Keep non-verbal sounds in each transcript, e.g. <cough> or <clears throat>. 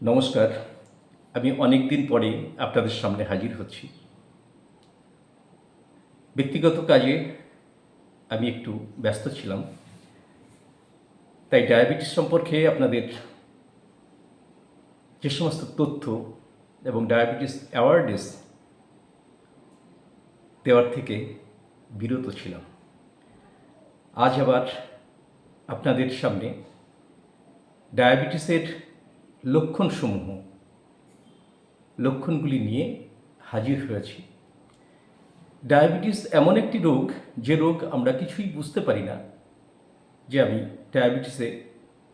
নমস্কার, আমি অনেক দিন পরে আপনাদের সামনে হাজির হচ্ছি। ব্যক্তিগত কাজে আমি একটু ব্যস্ত ছিলাম, তাই ডায়াবেটিস সম্পর্কে আপনাদের যে সমস্ত তথ্য এবং ডায়াবেটিস অ্যাওয়ারনেস দেওয়ার থেকে বিরত ছিলাম। আজ আবার আপনাদের সামনে ডায়াবেটিসের লক্ষণসমূহ, লক্ষণগুলি নিয়ে হাজির হয়েছি। ডায়াবেটিস এমন একটি রোগ, যে রোগ আমরা কিছুই বুঝতে পারি না, যে আমি ডায়াবেটিসে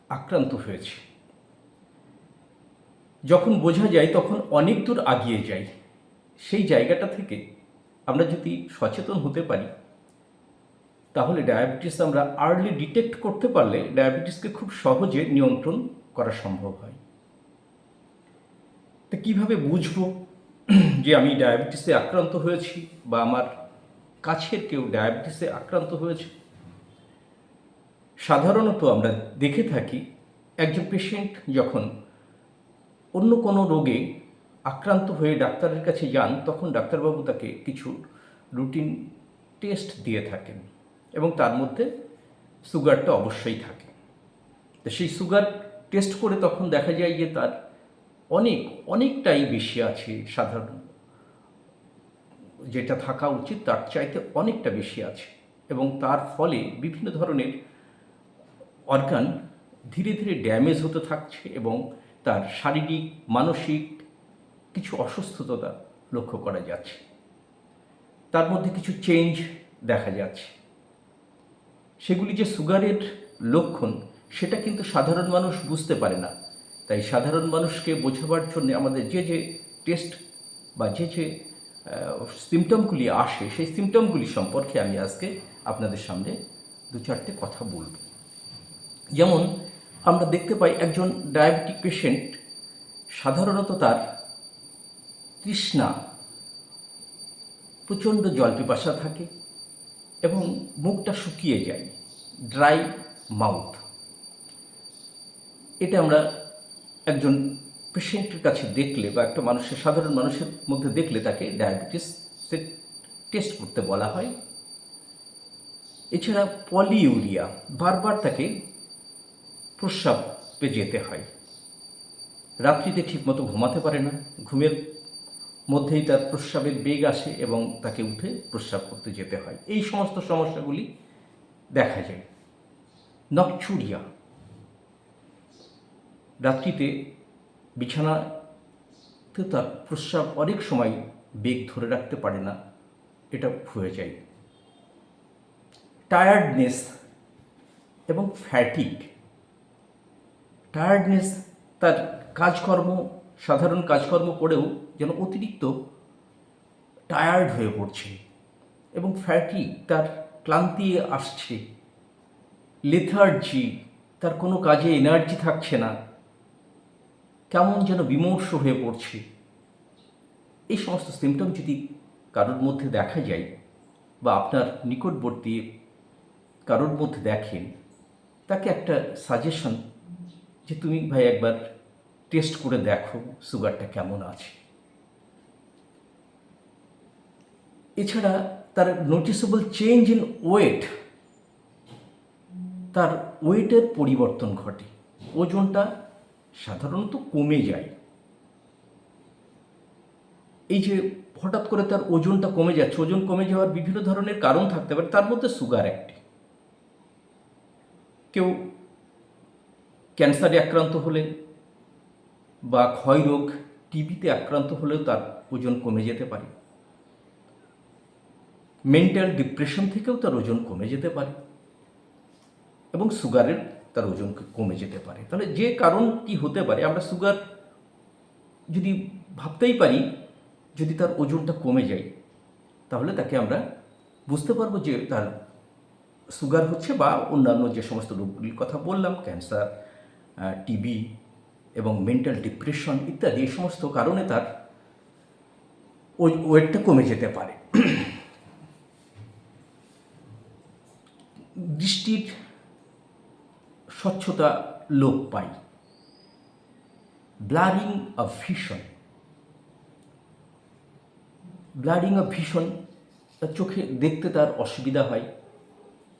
আক্রান্ত হয়েছি। যখন বোঝা যায়, তখন অনেক দূর আগিয়ে যাই। সেই জায়গাটা থেকে আমরা যদি সচেতন হতে পারি, তাহলে ডায়াবেটিস আমরা আর্লি ডিটেক্ট করতে পারলে ডায়াবেটিসকে খুব সহজে নিয়ন্ত্রণ করা সম্ভব হয়। তো কীভাবে বুঝব যে আমি ডায়াবেটিসে আক্রান্ত হয়েছি বা আমার কাছের কেউ ডায়াবেটিসে আক্রান্ত হয়েছে? সাধারণত আমরা দেখে থাকি একজন পেশেন্ট যখন অন্য কোনো রোগে আক্রান্ত হয়ে ডাক্তারের কাছে যান, তখন ডাক্তারবাবু তাকে কিছু রুটিন টেস্ট দিয়ে থাকেন এবং তার মধ্যে সুগারটা অবশ্যই থাকে। তো সেই সুগার টেস্ট করে তখন দেখা যায় যে তার অনেক, অনেকটাই বেশি আছে সাধারণ। যেটা থাকা উচিত তার চাইতে অনেকটা বেশি আছে এবং তার ফলে বিভিন্ন ধরনের অর্গান ধীরে ধীরে ড্যামেজ হতে থাকছে এবং তার শারীরিক, মানসিক কিছু অসুস্থতা লক্ষ্য করা যাচ্ছে। তার মধ্যে কিছু চেঞ্জ দেখা যাচ্ছে। সেগুলি যে সুগারের লক্ষণ, সেটা কিন্তু সাধারণ মানুষ বুঝতে পারে না। তাই সাধারণ মানুষকে বোঝাবার জন্য আমাদের যে যে টেস্ট বা যে যে সিমটমগুলি আসে, সেই সিমটমগুলি সম্পর্কে আমি আজকে আপনাদের সামনে দু চারটে কথা বলব। যেমন, আমরা দেখতে পাই একজন ডায়াবেটিক পেশেন্ট সাধারণত তার তৃষ্ণা, প্রচণ্ড জল পিপাসা থাকে এবং মুখটা শুকিয়ে যায় ড্রাই মাউথ এটা আমরা একজন পেশেন্টের কাছে দেখলে বা একটা মানুষের, সাধারণ মানুষের মধ্যে দেখলে তাকে ডায়াবেটিস টেস্ট করতে বলা হয়। এছাড়া পলিউরিয়া বারবার তাকে প্রস্রাবে যেতে হয়। রাত্রিতে ঠিকমতো ঘুমাতে পারে না, ঘুমের মধ্যেই তার প্রস্রাবের বেগ আসে এবং তাকে উঠে প্রস্রাব করতে যেতে হয়। এই সমস্ত সমস্যাগুলি দেখা যায়। নকচুরিয়া রাত্রিতে বিছানাতে তার প্রস্রাব অনেক সময় বেগ ধরে রাখতে পারে না, এটা হয়ে যায়। টায়ার্ডনেস এবং ফ্যাটিক টায়ার্ডনেস তার কাজকর্ম, সাধারণ কাজকর্ম করেও যেন অতিরিক্ত টায়ার্ড হয়ে পড়ছে এবং ফ্যাটিক তার ক্লান্তি আসছে। লেথার্জি তার কোনো কাজে এনার্জি থাকছে না। কেমন যেন বিমর্ষ হয়ে পড়ছে। এই সমস্ত সিমটম যদি কারোর মধ্যে দেখা যায় বা আপনার নিকটবর্তী কারোর মধ্যে দেখেন, তাকে একটা সাজেশন যে তুমি ভাই একবার টেস্ট করে দেখো সুগারটা কেমন আছে। এছাড়া তার নোটিসেবল চেঞ্জ ইন ওয়েট তার ওয়েটের পরিবর্তন ঘটে। ওজনটা সাধারণত কমে যায়। এই যে হঠাৎ করে তার ওজনটা কমে যাচ্ছে, ওজন কমে যাওয়ার বিভিন্ন ধরনের কারণ থাকতে পারে, তার মধ্যে সুগার একটি। কেউ ক্যান্সারে আক্রান্ত হলে বা ক্ষয়রোগ টিবিতে আক্রান্ত হলেও তার ওজন কমে যেতে পারে। মেন্টাল ডিপ্রেশন থেকেও তার ওজন কমে যেতে পারে। এবং সুগারের তার ওজন কমে যেতে পারে। তাহলে যে কারণ কি হতে পারে, আমরা সুগার যদি ভাবতেই পারি, যদি তার ওজনটা কমে যায়, তাহলে তাকে আমরা বুঝতে পারব যে তার সুগার হচ্ছে বা অন্যান্য যে সমস্ত রোগগুলির কথা বললাম, ক্যান্সার টিবি এবং মেন্টাল ডিপ্রেশন ইত্যাদি, এই সমস্ত কারণে তার ওয়েটটা কমে যেতে পারে। <clears throat> দৃষ্টির স্বচ্ছতা লোপ পায় blurring of vision blurring of vision তার চোখে দেখতে তার অসুবিধা হয়।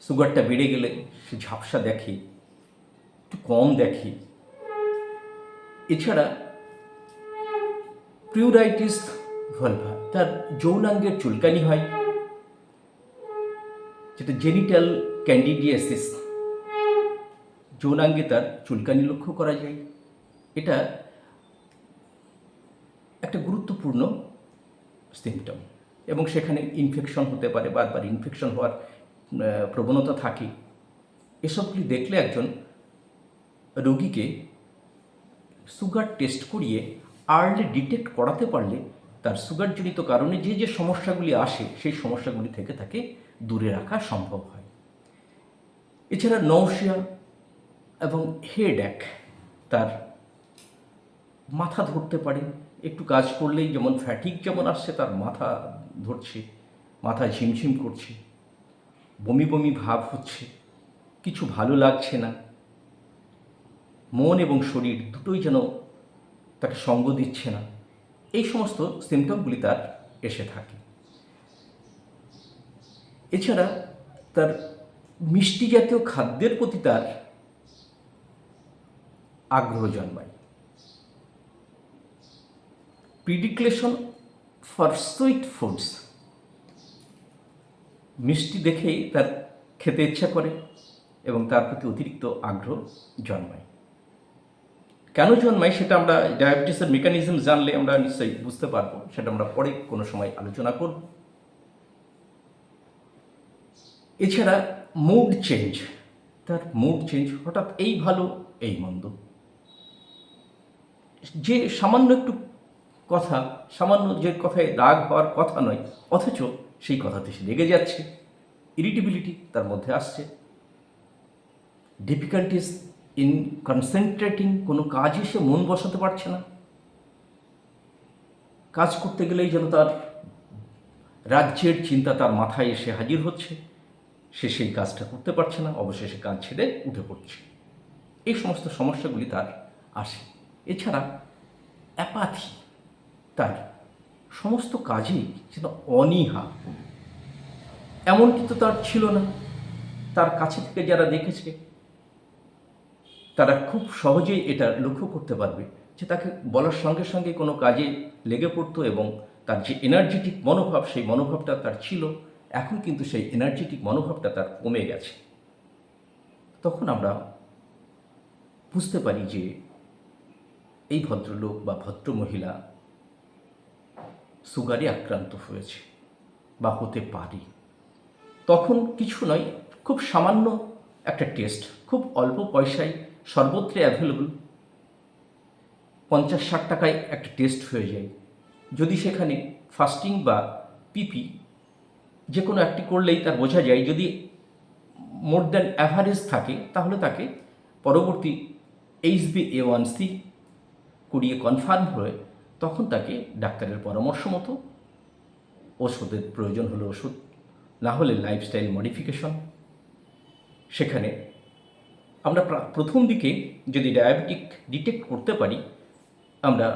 সুগারটা বেড়ে গেলে সে ঝাপসা দেখে, একটু কম দেখে। এছাড়া প্রিউরাইটিস ভলভা তার যৌনাঙ্গের চুলকানি হয়, যেটা জেনিটাল ক্যান্ডিডিয়াসিস যৌনাঙ্গে তার চুলকানি লক্ষ্য করা যায়। এটা একটা গুরুত্বপূর্ণ সিমটম এবং সেখানে ইনফেকশন হতে পারে, বারবার ইনফেকশন হওয়ার প্রবণতা থাকে। এসবগুলি দেখলে একজন রোগীকে সুগার টেস্ট করিয়ে আর্লি ডিটেক্ট করাতে পারলে তার সুগারজনিত কারণে যে যে সমস্যাগুলি আসে, সেই সমস্যাগুলি থেকে তাকে দূরে রাখা সম্ভব হয়। এছাড়া নৌশিয়া এবং হেড এক তার মাথা ধরতে পারে। একটু কাজ করলেই যেমন ফ্যাটিক যেমন আসছে, তার মাথা ধরছে, মাথা ঝিমঝিম করছে, বমি বমি ভাব হচ্ছে, কিছু ভালো লাগছে না। মন এবং শরীর দুটোই যেন তাকে সঙ্গ দিচ্ছে না। এই সমস্ত সিমটমগুলি তার এসে থাকে। এছাড়া তার মিষ্টি জাতীয় খাদ্যের প্রতি তার আগ্রহ জন্মায়। প্রিডিক্লেশন ফর সুইট ফুডস মিষ্টি দেখেই তার খেতে ইচ্ছা করে এবং তার প্রতি অতিরিক্ত আগ্রহ জন্মায়। কেন জন্মায় সেটা আমরা ডায়াবেটিসের মেকানিজম জানলে আমরা নিশ্চয়ই বুঝতে পারব, সেটা আমরা পরে কোনো সময় আলোচনা করব। এছাড়া মুড চেঞ্জ তার মুড চেঞ্জ হঠাৎ এই ভালো, এই মন্দ। যে সামান্য একটু কথা, সামান্য যে কথায় রাগ হওয়ার কথা নয়, অথচ সেই কথাতে সে লেগে যাচ্ছে। ইরিটেবিলিটি তার মধ্যে আসছে। ডিফিকাল্টিস ইন কনসেন্ট্রেটিং কোনো কাজে সে মন বসাতে পারছে না। কাজ করতে গেলেই যেন তার রাজ্যের চিন্তা তার মাথায় এসে হাজির হচ্ছে। সে সেই কাজটা করতে পারছে না, অবশেষে কাজ ছেড়ে উঠে পড়ছে। এই সমস্ত সমস্যাগুলি তার আসে। এছাড়া অ্যাপাথি তার সমস্ত কাজেই যেন অনীহা। এমন কিন্তু তার ছিল না, তার কাছে থেকে যারা দেখেছে, তারা খুব সহজেই এটা লক্ষ্য করতে পারবে যে তাকে বলার সঙ্গে সঙ্গে কোনো কাজে লেগে পড়তো এবং তার যে এনার্জেটিক মনোভাব, সেই মনোভাবটা তার ছিল। এখন কিন্তু সেই এনার্জেটিক মনোভাবটা তার কমে গেছে। তখন আমরা বুঝতে পারি যে এই ভদ্রলোক বা ভদ্র মহিলা সুগারে আক্রান্ত হয়েছে বা হতে পারে। তখন কিছু নয়, খুব সামান্য একটা টেস্ট, খুব অল্প পয়সায় সর্বত্র অ্যাভেলেবল পঞ্চাশ ষাট টাকায় একটা টেস্ট হয়ে যায়। যদি সেখানে ফাস্টিং বা পিপি যে কোনো একটি করলেই তার বোঝা যায়, যদি মোর দ্যান অ্যাভারেজ থাকে, তাহলে তাকে পরবর্তী H B A one C করিয়ে কনফার্ম হয়ে তখন তাকে ডাক্তারের পরামর্শ মতো ওষুধের প্রয়োজন হলে ওষুধ, না হলে লাইফস্টাইল মডিফিকেশন সেখানে আমরা প্রথম দিকে যদি ডায়াবেটিক ডিটেক্ট করতে পারি, আমরা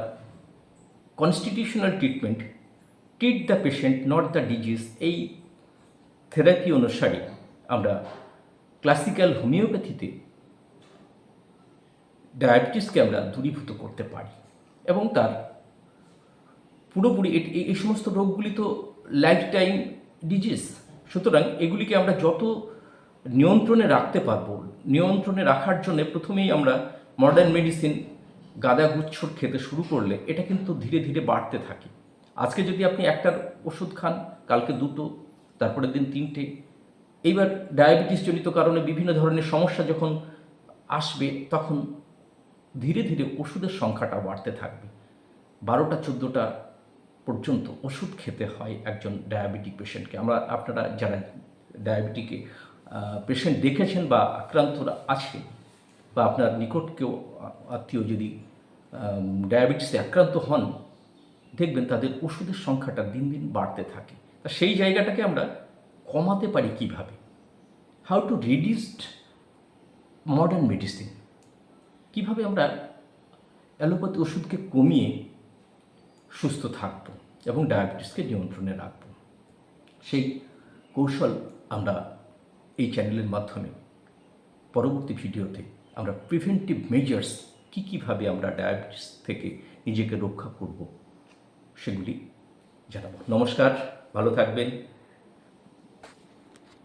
constitutional treatment treat the patient not the disease এই থেরাপি অনুসারে আমরা ক্লাসিক্যাল হোমিওপ্যাথিতে ডায়াবেটিসকে আমরা দূরীভূত করতে পারি। এবং তার পুরোপুরি এই সমস্ত রোগগুলি তো লাইফ টাইম ডিজিজ সুতরাং এগুলিকে আমরা যত নিয়ন্ত্রণে রাখতে পারব, নিয়ন্ত্রণে রাখার জন্য প্রথমেই আমরা মডার্ন মেডিসিন গাঁদাগুচ্ছর খেতে শুরু করলে এটা কিন্তু ধীরে ধীরে বাড়তে থাকে। আজকে যদি আপনি একটার ওষুধ খান, কালকে দুটো, তারপরের দিন তিনটে, এইবার ডায়াবেটিস জনিত কারণে বিভিন্ন ধরনের সমস্যা যখন আসবে, তখন ধীরে ধীরে ওষুধের সংখ্যাটা বাড়তে থাকবে। বারোটা, চোদ্দোটা পর্যন্ত ওষুধ খেতে হয় একজন ডায়াবেটিক পেশেন্টকে। আমরা, আপনারা যারা ডায়াবেটিকে পেশেন্ট দেখেছেন বা আক্রান্তরা আছে বা আপনার নিকট কেউ আত্মীয় যদি ডায়াবেটিসে আক্রান্ত হন, দেখবেন তাদের ওষুধের সংখ্যাটা দিন দিন বাড়তে থাকে। তা সেই জায়গাটাকে আমরা কমাতে পারি কীভাবে? How to reduced modern medicine কীভাবে আমরা অ্যালোপ্যাথি ওষুধকে কমিয়ে সুস্থ থাকব এবং ডায়াবেটিসকে নিয়ন্ত্রণে রাখব? সেই কৌশল আমরা এই চ্যানেলের মাধ্যমে পরবর্তী ভিডিওতে আমরা প্রিভেন্টিভ মেজার্স কী কীভাবে আমরা ডায়াবেটিস থেকে নিজেকে রক্ষা করব সেগুলি জানাব। নমস্কার, ভালো থাকবেন।